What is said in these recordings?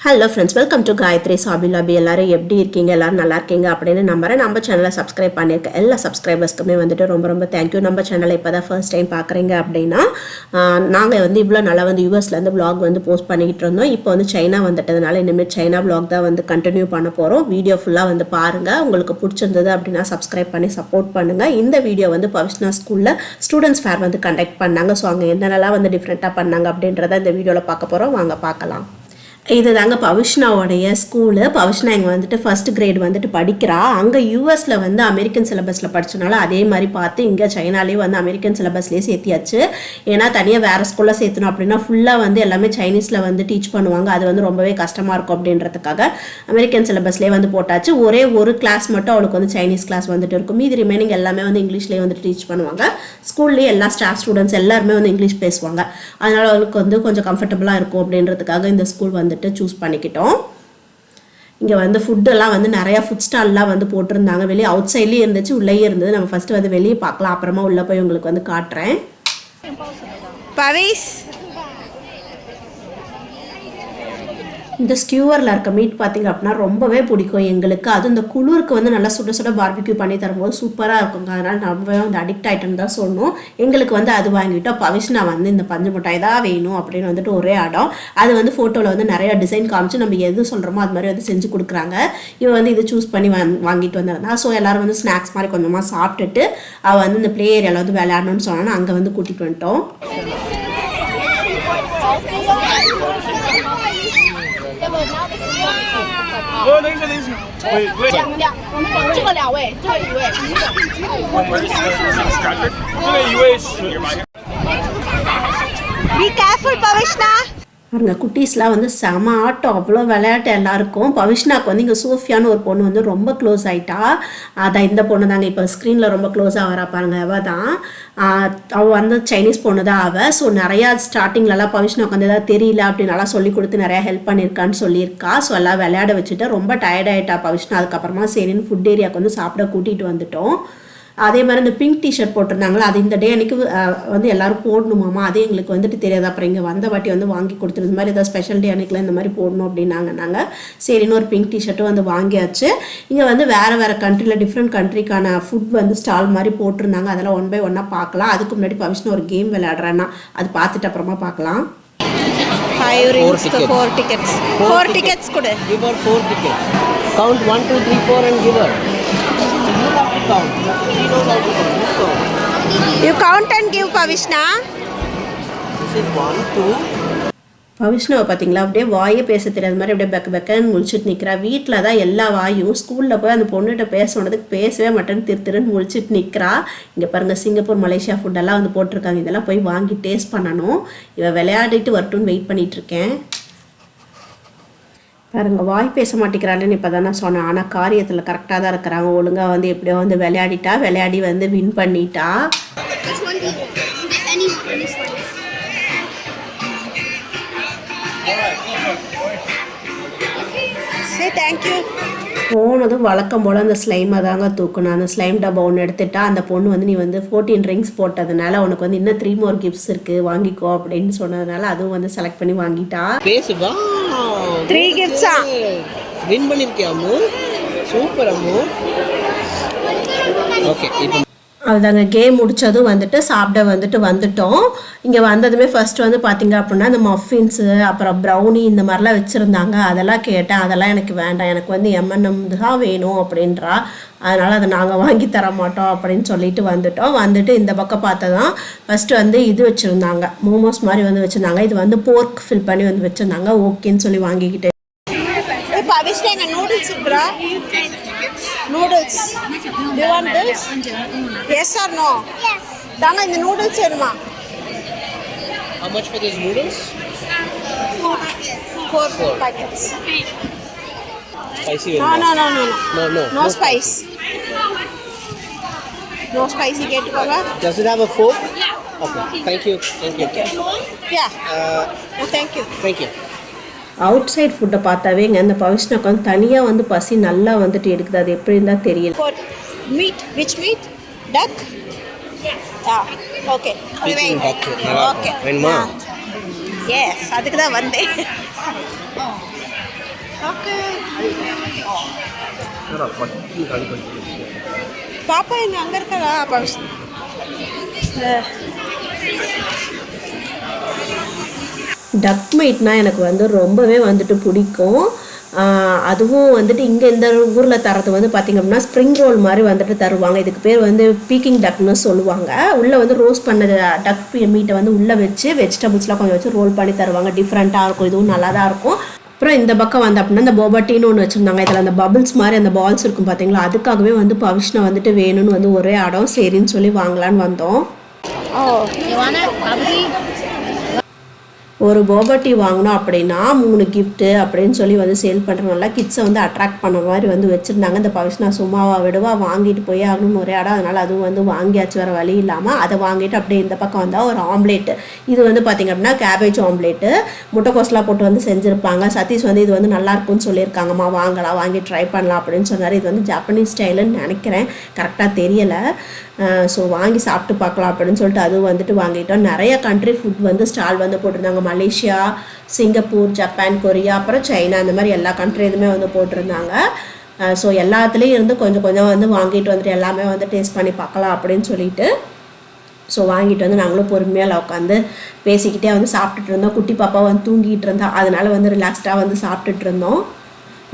Hello friends welcome to Gayathri சாபி லாபி எல்லாரும் எப்படி இருக்கீங்க? எல்லாரும் நல்லா இருக்கீங்க? அப்படின்னு நம்புறேன். நம்ம சேனலை சப்ஸ்கிரைப் பண்ணியிருக்க எல்லா சப்ஸ்கிரைபர்ஸ்க்குமே வந்துட்டு ரொம்ப ரொம்ப தேங்க்யூ நம்ம சேனலை இப்போ தான் ஃபர்ஸ்ட் டைம் பார்க்குறீங்க அப்படின்னா நாங்கள் வந்து இவ்வளோ நல்லா வந்து யூஎஸ்லேருந்து ப்ளாக் வந்து போஸ்ட் பண்ணிக்கிட்டு இருந்தோம். இப்போ வந்து சைனா வந்துட்டதுனால இனிமேல் சைனா ப்ளாக் தான் வந்து கண்டினியூ பண்ண போகிறோம் வீடியோ ஃபுல்லாக வந்து பாருங்கள் உங்களுக்கு பிடிச்சிருந்தது அப்படின்னா சப்ஸ்கிரைப் பண்ணி சப்போர்ட் பண்ணுங்கள் இந்த வீடியோ வந்து பவிஷ்னா ஸ்கூலில் ஸ்டூடெண்ட்ஸ் ஃபேர் வந்து கண்டக்ட் பண்ணாங்க. ஸோ அங்கே என்னென்னலாம் வந்து டிஃப்ரெண்ட்டாக பண்ணாங்க அப்படின்றத இந்த வீடியோவில் பார்க்க போகிறோம் வாங்க பார்க்கலாம். இது தாங்க பவிஷ்னாவுடைய ஸ்கூலு. பவிஷ்னா இங்கே வந்துட்டு ஃபர்ஸ்ட் கிரேட் வந்துட்டு படிக்கிறா. அங்கே யூஎஸில் வந்து அமெரிக்கன் சிலபஸில் படித்தனால அதே மாதிரி பார்த்து இங்கே சைனாலேயே வந்து அமெரிக்கன் சிலபஸ்லேயே சேர்த்தியாச்சு. ஏன்னா தனியாக வேறு ஸ்கூலில் சேர்த்தணும் அப்படின்னா ஃபுல்லாக வந்து எல்லாமே சைனீஸில் வந்து டீச் பண்ணுவாங்க. அது வந்து ரொம்பவே கஷ்டமாக இருக்கும் அப்படின்றதுக்காக அமெரிக்கன் சிலபஸ்லேயே வந்து போட்டாச்சு. ஒரே ஒரு கிளாஸ் மட்டும் அவளுக்கு வந்து சைனீஸ் கிளாஸ் வந்துட்டு இருக்கும். மீதி ரிமைனிங் எல்லாமே வந்து இங்கிலீஷ்லேயே வந்து டீச் பண்ணுவாங்க. ஸ்கூல்லேயே எல்லா ஸ்டாஃப் ஸ்டூடெண்ட்ஸ் எல்லாருமே வந்து இங்கிலீஷ் பேசுவாங்க. அதனால் அவளுக்கு வந்து கொஞ்சம் கம்ஃபர்டபுளாக இருக்கும் அப்படின்றதுக்காக இந்த ஸ்கூல் வந்துட்டு சூஸ் பண்ணிக்கிட்டோம். இங்கே வந்து ஃபுட்டெல்லாம் வந்து நிறையா ஃபுட் ஸ்டால்லாம் வந்து போட்டிருந்தாங்க. வெளியே அவுட் சைட்லேயே இருந்துச்சு உள்ளேயே இருந்தது. நம்ம ஃபஸ்ட்டு வந்து வெளியே பார்க்கலாம். அப்புறமா உள்ளே போய் உங்களுக்கு வந்து காட்டுறேன். பவிஸ் இந்த ஸ்கியூவரில் இருக்க மீட் பார்த்திங்க அப்படின்னா ரொம்பவே பிடிக்கும் எங்களுக்கு. அது இந்த குளிருக்கு வந்து நல்லா சுட சுட பார்பிக்யூ பண்ணி தரும்போது சூப்பராக இருக்குங்க. அதனால் நம்ம வந்து அடிக்ட் ஆகிட்டோன்னு தான் சொல்லணும். எங்களுக்கு வந்து அது வாங்கிட்டோம். பவிஷ்னா வந்து இந்த பஞ்சு மிட்டாய் தான் வேணும் அப்படின்னு வந்துட்டு ஒரே ஆடம். அது வந்து ஃபோட்டோவில் வந்து நிறைய டிசைன் காமிச்சு நம்ம எது சொல்கிறோமோ அது மாதிரி வந்து செஞ்சு கொடுக்குறாங்க. இவன் வந்து இது சூஸ் பண்ணி வாங் வாங்கிட்டு வந்திருந்தா. ஸோ எல்லோரும் வந்து ஸ்நாக்ஸ் மாதிரி கொஞ்சமாக சாப்பிட்டுட்டு அவள் வந்து இந்த ப்ளே ஏரியாவில் வந்து விளையாடணும்னு சொன்னா அங்கே வந்து கூட்டிகிட்டு வந்துட்டோம். 我，等一下，等哇，两两，这个两位，这个一位，这个一位是，你再说吧，为什？பாருங்க குட்டீஸ்லாம் வந்து செம ஆட்டம் அவ்வளோ விளையாட்டு எல்லாருக்கும். பவிஷ்னாக்கு வந்து இங்கே சோஃபியான்னு ஒரு பொண்ணு வந்து ரொம்ப க்ளோஸ் ஆயிட்டா. அதான் இந்த பொண்ணு தாங்க இப்போ ஸ்க்ரீனில் ரொம்ப க்ளோஸாக வரா பாருங்க அவள் தான் அவள் வந்து சைனீஸ் பொண்ணு தான் அவள் ஸோ நிறையா ஸ்டார்டிங்லலாம் பவிஷ்னாக்கு வந்து எதாவது தெரியல அப்படின்னு நல்லா சொல்லி கொடுத்து நிறையா ஹெல்ப் பண்ணியிருக்கான்னு சொல்லியிருக்கா. ஸோ எல்லாம் விளையாட வச்சுட்டு ரொம்ப டயர்டாயிட்டா பவிஷ்னா அதுக்கப்புறமா சரின்னு ஃபுட் ஏரியாவுக்கு வந்து சாப்பிட கூட்டிகிட்டு வந்துட்டோம். அதே மாதிரி இந்த பிங்க் டிஷர்ட் போட்டிருந்தாங்களா அது இந்த டே அன்னைக்கு வந்து எல்லாரும் போடணுமாமா அதே எங்களுக்கு வந்துட்டு தெரியாது. அப்புறம் இங்கே வந்த வாட்டி வந்து வாங்கி கொடுத்துரு இந்த மாதிரி ஏதாவது ஸ்பெஷல் டே அன்னைக்குலாம் இந்த மாதிரி போடணும் அப்படின்னாங்க நாங்கள் சரின்னு ஒரு பிங்க் டிஷர்ட்டும் வந்து வாங்கியாச்சு. இங்கே வந்து வேறு வேறு கண்ட்ரியில் டிஃப்ரெண்ட் கண்ட்ரிக்கான ஃபுட் வந்து ஸ்டால் மாதிரி போட்டிருந்தாங்க. அதெல்லாம் ஒன் பை ஒன்னாக பார்க்கலாம். அதுக்கு முன்னாடி பவிஷ்ணு ஒரு கேம் விளையாடுறேன்னா அது பார்த்துட்டு அப்புறமா பார்க்கலாம். ஃபைவ் ரிங்ஸ்க்கு ஃபோர் டிக்கெட்ஸ் ஃபோர் டிக்கெட்ஸ் கொடு. Her four tickets. Count one, two, three, four, and give her. You have to count. You count. You give Pavishna. This is one, two. பவிஷ்ணுவை பார்த்தீங்களா அப்படியே வாயே பேச தெரியாத மாதிரி அப்படியே பெக்க பெக்கன்னு முழிச்சிட்டு நிற்கிறா வீட்டில் தான் எல்லா வாயும் ஸ்கூலில் போய் அந்த பொண்ணுகிட்ட பேச சொன்னதுக்கு பேசவே மாட்டேன்னு திரு திருன்னு முழிச்சிட்டு நிற்கிறா இங்கே பாருங்கள் சிங்கப்பூர் மலேசியா ஃபுட்டெல்லாம் வந்து போட்டிருக்காங்க இதெல்லாம் போய் வாங்கி டேஸ்ட் பண்ணணும் இவள் விளையாடிட்டு வரட்டும்னு வெயிட் பண்ணிகிட்ருக்கேன் இருக்கேன் பாருங்க வாய் பேச மாட்டேங்கிறாள்னு இப்போ தான் சொன்னேன். ஆனால் காரியத்தில் கரெக்டாக தான் இருக்கிறாங்க. ஒழுங்காக வந்து எப்படியோ வந்து விளையாடிட்டா விளையாடி வந்து வின் பண்ணிட்டா. Which one do you. want? Any any slice. Say thank you போனதும் வழக்கம் போல் அந்த ஸ்லைமை தாங்க தூக்கணும் அந்த ஸ்லைம் டப்பா ஒன்று எடுத்துட்டா அந்த பொண்ணு வந்து நீ வந்து ஃபோர்டீன் ரிங்ஸ் போட்டதுனால உனக்கு வந்து இன்னும் த்ரீ மோர் கிஃப்ட்ஸ் இருக்குது வாங்கிக்கோ அப்படின்னு சொன்னதுனால அதுவும் வந்து செலக்ட் பண்ணி வாங்கிட்டா. பேசு வா த்ரீ கிஃப்ட்ஸா வின் ah. பண்ணியிருக்கியா அம்மு? சூப்பர் அம்மு. ஓகே இப்போ அதுதாங்க கேம் முடிச்சதும் வந்துட்டு சாப்பிட வந்துட்டு வந்துட்டோம். இங்கே வந்ததுமே ஃபர்ஸ்ட் வந்து பார்த்தீங்க அப்படின்னா இந்த மஃபின்ஸு அப்புறம் ப்ரௌனி இந்த மாதிரிலாம் வச்சுருந்தாங்க. அதெல்லாம் கேட்டேன். அதெல்லாம் எனக்கு வேண்டாம். எனக்கு வந்து எம்என்எம் தான் வேணும் அப்படின்றா. அதனால் அதை நாங்கள் வாங்கி தர மாட்டோம் அப்படின்னு சொல்லிட்டு வந்துட்டோம். வந்துட்டு இந்த பக்கம் பார்த்தா தான் ஃபஸ்ட்டு வந்து இது வச்சுருந்தாங்க. மோமோஸ் மாதிரி வந்து வச்சுருந்தாங்க. இது வந்து போர்க் ஃபில் பண்ணி வந்து வச்சுருந்தாங்க. ஓகேன்னு சொல்லி வாங்கிக்கிட்டு நூடுல்ஸ் இருக்குடா noodles do want this yes or no yes தாங்க இந்த நூடுல்ஸ் வேணுமா how much for these noodles? Four packets Spicy no வேணுமா? No no no No, no. No spice no spicy கேட்டுக்கோங்க Does it have a fork? Yeah. Okay. Thank you. Thank you. யா Uh, thank you thank you. Outside ஃபுட்டை பார்த்தாவே இங்கே அந்த பவிஷ்னாக்கு வந்து தனியாக வந்து பசி நல்லா வந்துட்டு எடுக்குது அது எப்படி இருந்தால் தெரியல for meat. Which meat? Duck? Yeah. Okay. Peking duck. நல்லா இருக்கும். Okay. வேணுமா? எஸ் அதுக்கு தான் வந்தேன் பாப்பா எங்க அங்க இருக்கா பவிஷ் டக் மீட்னா எனக்கு வந்து ரொம்பவே வந்துட்டு பிடிக்கும். அதுவும் வந்துட்டு இங்கே இந்த ஊரில் தரது வந்து பார்த்திங்க அப்படின்னா ஸ்ப்ரிங் ரோல் மாதிரி வந்துட்டு தருவாங்க. இதுக்கு பேர் வந்து பீக்கிங் டக்னு சொல்லுவாங்க. உள்ளே வந்து ரோஸ்ட் பண்ண டக் மீட்டை வந்து உள்ளே வச்சு வெஜிடபிள்ஸ்லாம் கொஞ்சம் வச்சு ரோல் பண்ணி தருவாங்க. டிஃப்ரெண்ட்டாக இருக்கும். இதுவும் நல்லா தான் இருக்கும். அப்புறம் இந்த பக்கம் வந்து அப்படின்னா இந்த போபட்டின்னு ஒன்று வச்சுருந்தாங்க. இதில் அந்த பபிள்ஸ் மாதிரி அந்த பால்ஸ் இருக்கும் பார்த்தீங்களா அதுக்காகவே வந்து பவிஷ்ணா வந்துட்டு வேணும்னு வந்து ஒரே இடம். சரின்னு சொல்லி வாங்கலான்னு வந்தோம். ஒரு போபா வாங்கினோம் அப்படின்னா மூணு கிஃப்ட்டு அப்படின்னு சொல்லி வந்து சேல் பண்ணுறவங்களாம் கிட்ஸை வந்து அட்ராக்ட் பண்ண மாதிரி வந்து வச்சுருந்தாங்க. இந்த பவிஷ்னா சும்மாவா விடுவா வாங்கிட்டு போய் ஆகணும்னு ஒரே இடம் அதனால் அதுவும் வந்து வாங்கியாச்சு வர வழி இல்லாமல் அதை வாங்கிட்டு அப்படியே இந்த பக்கம் வந்தால் ஒரு ஆம்லேட்டு இது வந்து பார்த்திங்க அப்படின்னா கேபேஜ் ஆம்லேட்டு முட்டைக்கோஸ்லாம் போட்டு வந்து செஞ்சுருப்பாங்க. சதீஷ் வந்து இது வந்து நல்லாயிருக்கும்னு சொல்லியிருக்காங்கம்மா வாங்கலாம் வாங்கி ட்ரை பண்ணலாம் அப்படின்னு சொன்னார். இது வந்து ஜப்பனீஸ் ஸ்டைலுன்னு நினைக்கிறேன். கரெக்டாக தெரியலை. ஸோ வாங்கி சாப்பிட்டு பார்க்கலாம் அப்படின்னு சொல்லிட்டு அதுவும் வந்துட்டு வாங்கிட்டோம். நிறைய கண்ட்ரி ஃபுட் வந்து ஸ்டால் வந்து போட்டிருந்தாங்க மலேசியா சிங்கப்பூர் ஜப்பான் கொரியா அப்புறம் சைனா இந்த மாதிரி எல்லா கண்ட்ரிதுமே வந்து போட்டிருந்தாங்க. ஸோ எல்லாத்துலேயும் இருந்து கொஞ்சம் கொஞ்சம் வந்து வாங்கிட்டு வந்துட்டு எல்லாமே வந்து டேஸ்ட் பண்ணி பார்க்கலாம் அப்படின்னு சொல்லிட்டு ஸோ வாங்கிட்டு வந்து நாங்களும் பொறுமையாக உட்காந்து பேசிக்கிட்டே வந்து சாப்பிட்டுட்டு இருந்தோம். குட்டி பாப்பா வந்து தூங்கிட்டு இருந்தா அதனால வந்து ரிலாக்ஸ்டாக வந்து சாப்பிட்டுட்டு இருந்தோம்.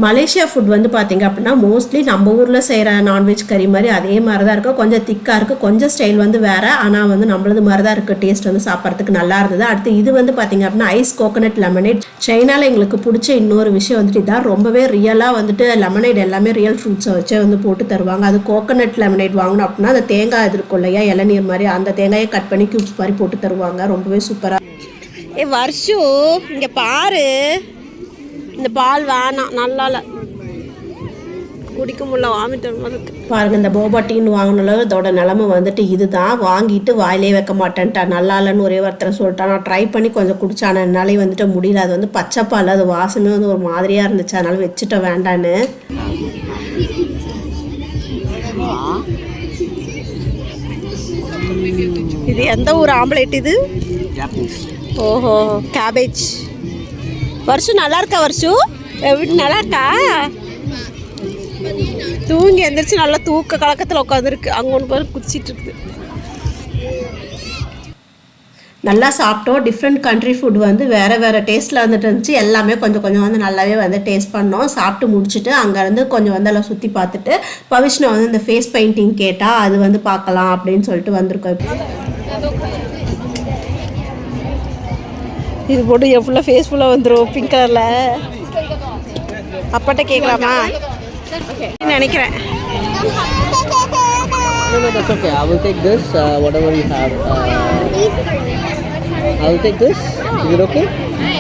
மலேசியா ஃபுட் வந்து பார்த்தீங்க அப்படின்னா மோஸ்ட்லி நம்ம ஊரில் செய்கிற நான்வெஜ் கறி மாதிரி அதே மாதிரி தான் இருக்கும். கொஞ்சம் திக்காக இருக்குது கொஞ்சம் ஸ்டைல் வந்து வேறு. ஆனால் வந்து நம்மளது மாதிரி தான் இருக்குது டேஸ்ட் வந்து சாப்பிட்றதுக்கு நல்லா இருந்தது. அடுத்து இது வந்து பார்த்தீங்க அப்படின்னா ஐஸ் கோகனட் லெமனேட் சைனாவில் எங்களுக்கு பிடிச்ச இன்னொரு விஷயம் வந்துட்டு இதான். ரொம்பவே ரியலாக வந்துட்டு லெமனேட் எல்லாமே ரியல் ஃப்ரூட்ஸை வச்சு வந்து போட்டு தருவாங்க. அது கோகனட் லெமனேட் வாங்கணும் அப்படின்னா அந்த தேங்காய் இது இருக்கும் இல்லையா? இளநீர் மாதிரி. அந்த தேங்காயை கட் பண்ணி க்யூப்ஸ் மாதிரி போட்டு தருவாங்க. ரொம்பவே சூப்பராக ஏ வருஷம் இங்கே பாரு. இந்த பால் வேணாம் நல்லா இல்ல குடிக்க முடியல வாமிட்டு இருக்கு. பாருங்க இந்த போபா டீன்னு வாங்கினாலும் இதோட நிலமை வந்துட்டு இதுதான். வாங்கிட்டு வாயிலே வைக்க மாட்டேன்ட்டா. நல்லா இல்லைன்னு ஒரே ஒருத்தர் சொல்லிட்டான். நான் ட்ரை பண்ணி கொஞ்சம் குடிச்சான் என்னாலே வந்துட்டு முடியல. அது வந்து பச்சைப்பால் அது வாசமே வந்து ஒரு மாதிரியாக இருந்துச்சு. அதனால வச்சுட்டேன் வேண்டான்னு. இது எந்த ஊர் ஆம்லேட் இது. ஓஹோ கேபேஜ் வருஷம் நல்லா இருக்கா வருஷம் எப்படி நல்லா இருக்கா? தூங்கி எந்திரிச்சு நல்லா தூக்க கலக்கத்தில் உட்காந்துருக்கு அங்கே ஒன்று பேர் குதிச்சிட்டு இருக்குது. நல்லா சாப்பிட்டோம். டிஃப்ரெண்ட் கண்ட்ரி ஃபுட் வந்து வேறு வேறு டேஸ்ட்டில் வந்துட்டு இருந்துச்சு. எல்லாமே கொஞ்சம் கொஞ்சம் வந்து நல்லாவே வந்து டேஸ்ட் பண்ணோம். சாப்பிட்டு முடிச்சுட்டு அங்கேருந்து கொஞ்சம் வந்து எல்லாம் சுற்றி பார்த்துட்டு பவிஷ்ணா வந்து இந்த ஃபேஸ் பெயிண்டிங் கேட்டால் அது வந்து பார்க்கலாம் அப்படின்னு சொல்லிட்டு வந்திருக்கோம் இப்போ. இது போட்டு என் ஃபுல்லாக ஃபேஸ் ஃபுல்லாக வந்துடும் பிங்க் கலரில் அப்பாட்ட கேட்கலாமா நினைக்கிறேன் No, no, that's okay. I will take this, uh, whatever you have. Uh, I'll take this. Is it okay?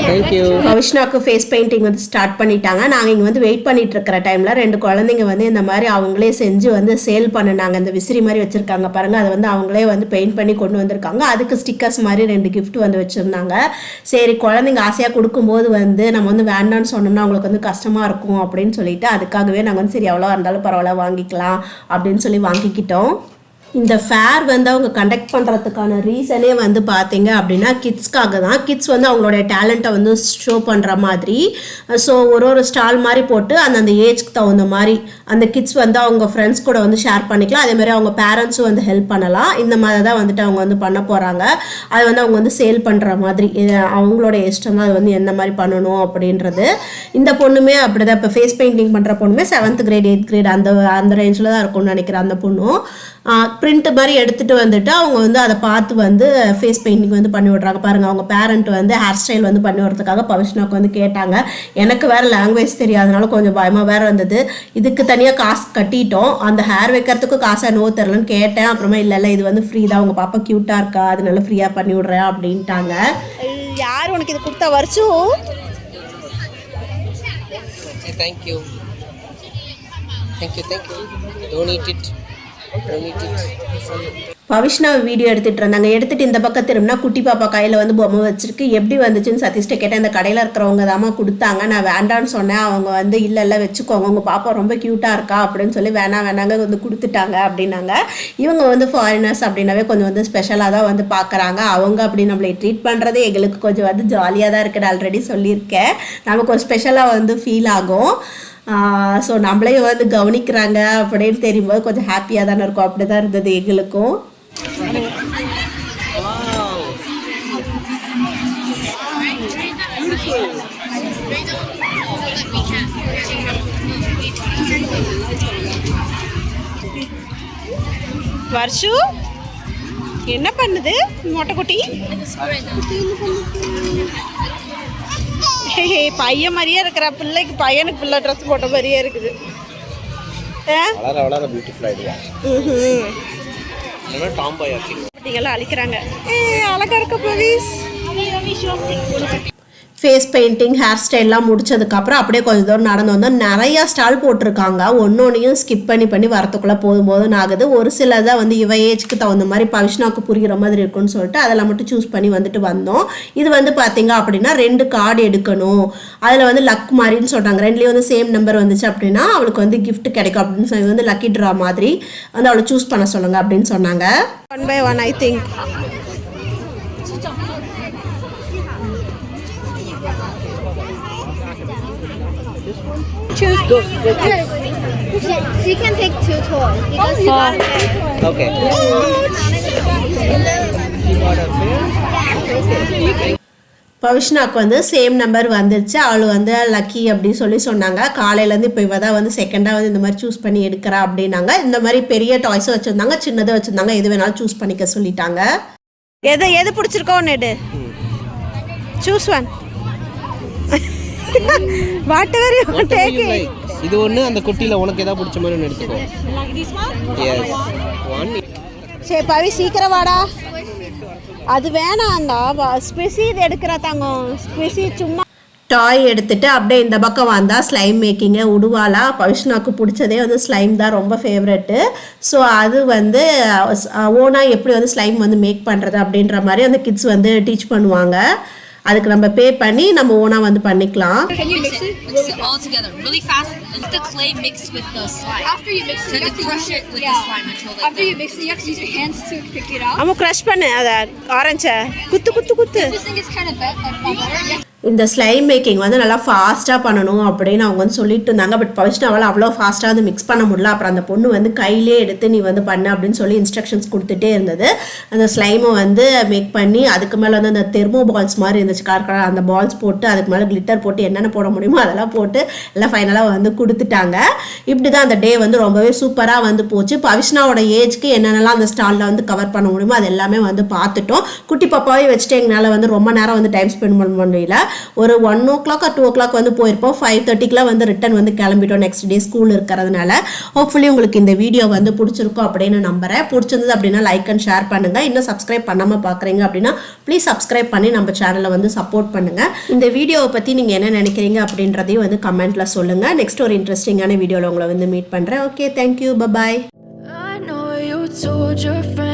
Thank you. Uh, face painting வந்து ஸ்டார்ட் பண்ணிட்டாங்க நாங்கள் இங்கே வந்து வெயிட் பண்ணிட்டு இருக்கிற டைமில் ரெண்டு குழந்தைங்க வந்து இந்த மாதிரி அவங்களே செஞ்சு வந்து சேல் பண்ணினாங்க இந்த விசிறி மாதிரி வச்சுருக்காங்க பாருங்கள் அதை வந்து அவங்களே வந்து பெயிண்ட் பண்ணி கொண்டு வந்திருக்காங்க அதுக்கு ஸ்டிக்கர்ஸ் மாதிரி ரெண்டு கிஃப்ட் வந்து வச்சுருந்தாங்க சரி குழந்தைங்க ஆசையாக கொடுக்கும்போது வந்து நம்ம வந்து வேண்டாம்னு சொன்னோம்னா அவங்களுக்கு வந்து கஷ்டமாக இருக்கும் அப்படின்னு சொல்லிட்டு அதுக்காகவே நாங்கள் வந்து சரி எவ்வளோ இருந்தாலும் பரவாயில்ல வாங்கிக்கலாம் அப்படின்னு சொல்லி வாங்கிக்கிட்டோம் இந்த ஃபேர் வந்து அவங்க கண்டக்ட் பண்ணுறதுக்கான ரீசனே வந்து பார்த்தீங்க அப்படின்னா கிட்ஸ்க்காக தான். கிட்ஸ் வந்து அவங்களுடைய டேலண்ட்டை வந்து ஷோ பண்ணுற மாதிரி. ஸோ ஒரு ஒரு ஸ்டால் மாதிரி போட்டு அந்தந்த ஏஜ்க்கு தகுந்த மாதிரி அந்த கிட்ஸ் வந்து அவங்க ஃப்ரெண்ட்ஸ் கூட வந்து ஷேர் பண்ணிக்கலாம். அதே மாதிரி அவங்க பேரண்ட்ஸும் வந்து ஹெல்ப் பண்ணலாம். இந்த மாதிரி தான் வந்துட்டு அவங்க வந்து பண்ண போகிறாங்க அது வந்து அவங்க வந்து சேல் பண்ணுற மாதிரி அவங்களோட இஷ்டம் தான் அது வந்து எந்த மாதிரி பண்ணணும் அப்படின்றது. இந்த பொண்ணுமே அப்படி தான் இப்போ ஃபேஸ் பெயிண்டிங் பண்ணுற பொண்ணுமே செவன்த் கிரேட் எயித் கிரேட் அந்த அந்த ரேஞ்சில் தான் இருக்கும்னு நினைக்கிறேன் அந்த பொண்ணும். பிரிண்ட் மாதிரி எடுத்துகிட்டு வந்துட்டு அவங்க வந்து அதை பார்த்து வந்து ஃபேஸ் பெயிண்டிங் வந்து பண்ணி விட்றாங்க. பாருங்கள் அவங்க பேரண்ட் வந்து ஹேர் ஸ்டைல் வந்து பண்ணி விடுறதுக்காக பவிஷ்னாக்கு வந்து கேட்டாங்க. எனக்கு வேறு லாங்குவேஜ் தெரியாதனால கொஞ்சம் பயமாக வேறு இருந்தது. இதுக்கு தனியாக காசு கட்டிட்டோம். அந்த ஹேர் வைக்கிறதுக்கு காசா நோ தெரிலன்னு கேட்டேன். அப்புறமா இல்லை இல்லை இது வந்து ஃப்ரீ தான். உங்கள் பாப்பா க்யூட்டாக இருக்கா? அதனால ஃப்ரீயாக பண்ணி விட்றேன் அப்படின்ட்டாங்க. யார் உனக்கு இது கொடுத்தா வருஷம் Say thank you. Thank you, Pavishna video எடுத்துட்டு இருந்தாங்க. எடுத்துட்டு இந்த பக்கம் திரும்பினா குட்டி பாப்பா கையில் வந்து பொம்மை வச்சிருக்கு. எப்படி வந்துச்சுன்னு சதீஷ்ட கேட்டேன். இந்த கடையில் இருக்கிறவங்க தாம்மா கொடுத்தாங்க. நான் வேண்டான்னு சொன்னேன். அவங்க வந்து இல்லை இல்லை வச்சுக்கோங்க. உங்கள் பாப்பா ரொம்ப க்யூட்டாக இருக்கா? அப்படின்னு சொல்லி வேணாம் வேணாங்க வந்து கொடுத்துட்டாங்க. அப்படின்னாங்க. இவங்க வந்து ஃபாரினர்ஸ் அப்படின்னாவே கொஞ்சம் வந்து ஸ்பெஷலாக தான் வந்து பார்க்குறாங்க அவங்க அப்படி நம்மளை ட்ரீட் பண்ணுறது எங்களுக்கு கொஞ்சம் வந்து ஜாலியாக தான் இருக்குது ஆல்ரெடி சொல்லியிருக்கேன். நமக்கு ஒரு ஸ்பெஷலாக வந்து ஃபீல் ஆகும். ஸோ நம்மளே வந்து கவனிக்கிறாங்க அப்படின்னு தெரியும்போது கொஞ்சம் ஹாப்பியாக தானே இருக்கும். அப்படி தான் இருந்தது எங்களுக்கும். வர்ஷு என்ன பண்ணுது? மொட்டைக்குட்டி பையன் மாதிரியே இருக்கிற பிள்ளைக்கு பையனுக்கு பிள்ளை ட்ரெஸ் போட்ட மாதிரியே இருக்குது. ஆ? வளர வளர பியூட்டிஃபுல் ஆயிடுவாங்க ம்ஹும். இல்லைன்னா டாம் பாய் ஆக்கி. குட்டிங்கெல்லாம் அழிக்கிறாங்க. ஏ அழகா இருக்க பவிஸ் ஃபேஸ் பெயிண்டிங் ஹேர் ஸ்டைல்லாம் முடிச்சதுக்கப்புறம் அப்படியே கொஞ்சம் தூரம் நடந்து வந்தோம் நிறையா ஸ்டால் போட்டிருக்காங்க. ஒன்றொன்னையும் ஸ்கிப் பண்ணி பண்ணி வரத்துக்குள்ளே போதும் போதும் ஆகுது. ஒரு சிலதை வந்து இவ ஏஜ்க்கு தகுந்த மாதிரி பவிஷ்னாவுக்கு புரிகிற மாதிரி இருக்குன்னு சொல்லிட்டு அதெல்லாம் மட்டும் சூஸ் பண்ணி வந்துட்டு வந்தோம். இது வந்து பார்த்தீங்க அப்படின்னா ரெண்டு கார்டு எடுக்கணும். அதில் வந்து லக் மாதிரின்னு சொல்கிறாங்க ரெண்டுலேயும் வந்து சேம் நம்பர் வந்துச்சு அப்படின்னா அவளுக்கு வந்து கிஃப்ட் கிடைக்கும் அப்படின்னு சொல்லி வந்து லக்கி ட்ரா மாதிரி வந்து அவளை சூஸ் பண்ண சொல்லுங்கள் அப்படின்னு சொன்னாங்க. One by one I think choose She can take two toys because you got it. Okay பவிஷ்னாக்கு வந்து சேம் நம்பர் வந்துருச்சு. அவள் வந்து லக்கி அப்படின்னு சொல்லி சொன்னாங்க. காலையிலேருந்து இப்போ இவ தான் வந்து செகண்டாக வந்து இந்த மாதிரி சூஸ் பண்ணி எடுக்கிறா அப்படின்னாங்க. இந்த மாதிரி பெரிய டாய்ஸும் வச்சுருந்தாங்க சின்னதும் வச்சுருந்தாங்க. எது வேணாலும் சூஸ் பண்ணிக்க சொல்லிட்டாங்க. எது எது பிடிச்சிருக்கோ ஒன்று எடு choose one whatever you take இது ஒன்று அந்த குட்டியில் உனக்கு எதாவது பிடிச்ச மாதிரி ஒன்று எடுத்துக்கோ. எஸ் ஒன் சரி பவி சீக்கிரம் வாடா. அது வேணாம்டா ஸ்பெசி இது எடுக்கிறா தங்கம். ஸ்பெசி சும்மா. டாய் எடுத்துட்டு அப்படியே இந்த பக்கம் வந்தால் ஸ்லைம் மேக்கிங்க உடுவாலா பவிஷ்னாக்கு பிடிச்சதே வந்து ஸ்லைம் தான் ரொம்ப ஃபேவரெட்டு ஸோ அது வந்து ஓனாக எப்படி வந்து ஸ்லைம் வந்து மேக் பண்ணுறது அப்படின்ற மாதிரி அந்த கிட்ஸ் வந்து டீச் பண்ணுவாங்க. அதுக்கு நம்ம பே பண்ணி நம்ம ஓனாக வந்து பண்ணிக்கலாம் Can you mix it? Mix it all together really fast. Let the clay mix with the slime. After you mix So it, you to have to crush it with the slime until like After you mix it, you have to use your hands to pick it up. அவன் crush பண்ணு அதை ஆரஞ்சை குத்து குத்து குத்து This thing is kind of bent, like bubble. You have இந்த slime making வந்து நல்லா ஃபாஸ்ட்டாக பண்ணணும் அப்படின்னு அவங்க வந்து சொல்லிட்டு இருந்தாங்க. பட் பவிஷ்ணாவால் அவ்வளோ ஃபாஸ்ட்டாக வந்து மிக்ஸ் பண்ண முடியல. அப்புறம் அந்த பொண்ணு வந்து கையிலே எடுத்து நீ வந்து பண்ண அப்படின்னு சொல்லி இன்ஸ்ட்ரக்ஷன்ஸ் கொடுத்துட்டே இருந்தது. அந்த ஸ்லைமை வந்து மேக் பண்ணி அதுக்கு மேலே வந்து அந்த தெர்மோ பால்ஸ் மாதிரி இருந்துச்சு. கார் கலர் அந்த பால்ஸ் போட்டு அதுக்கு மேலே கிளிட்டர் போட்டு என்னென்ன போட முடியுமோ அதெல்லாம் போட்டு எல்லாம் ஃபைனலாக வந்து கொடுத்துட்டாங்க. இப்படி தான் அந்த டே வந்து ரொம்பவே சூப்பராக வந்து போச்சு. பவிஷ்னாவோட ஏஜ்க்கு என்னென்னலாம் அந்த ஸ்டாலில் வந்து கவர் பண்ண முடியுமோ அது எல்லாமே வந்து பார்த்துட்டோம். குட்டி பாப்பாவே வச்சுட்டு எங்களால் வந்து ரொம்ப நேரம் வந்து டைம் ஸ்பெண்ட் பண்ண முடியல. ஒரு one o'clock two o'clock வந்து போயிருப்போம். ஃபைவ் தேர்ட்டிக்கெலாம் வந்து ரிட்டன் வந்து கிளம்பிட்டோம் நெக்ஸ்ட் டே ஸ்கூல் இருக்கிறதுனால. ஹோப்ஃபுல்லி உங்களுக்கு இந்த வீடியோ வந்து பிடிச்சிருக்கும் அப்படின்னு நம்புகிறேன் பிடிச்சிருந்தது அப்படின்னா லைக் அண்ட் ஷேர் பண்ணுங்க. இன்னும் சப்ஸ்கிரைப் பண்ணாமல் பார்க்குறீங்க அப்படின்னா ப்ளீஸ் சப்ஸ்கிரைப் பண்ணி நம்ம சேனலை வந்து சப்போர்ட் பண்ணுங்கள் இந்த வீடியோவை பற்றி நீங்கள் என்ன நினைக்கிறீங்க அப்படின்றதையும் வந்து கமெண்ட்டில் சொல்லுங்கள் நெக்ஸ்ட் ஒரு இன்ட்ரெஸ்டிங்கான வீடியோவில் உங்களை வந்து மீட் பண்ணுறேன் okay thank you bye bye I know you told your friend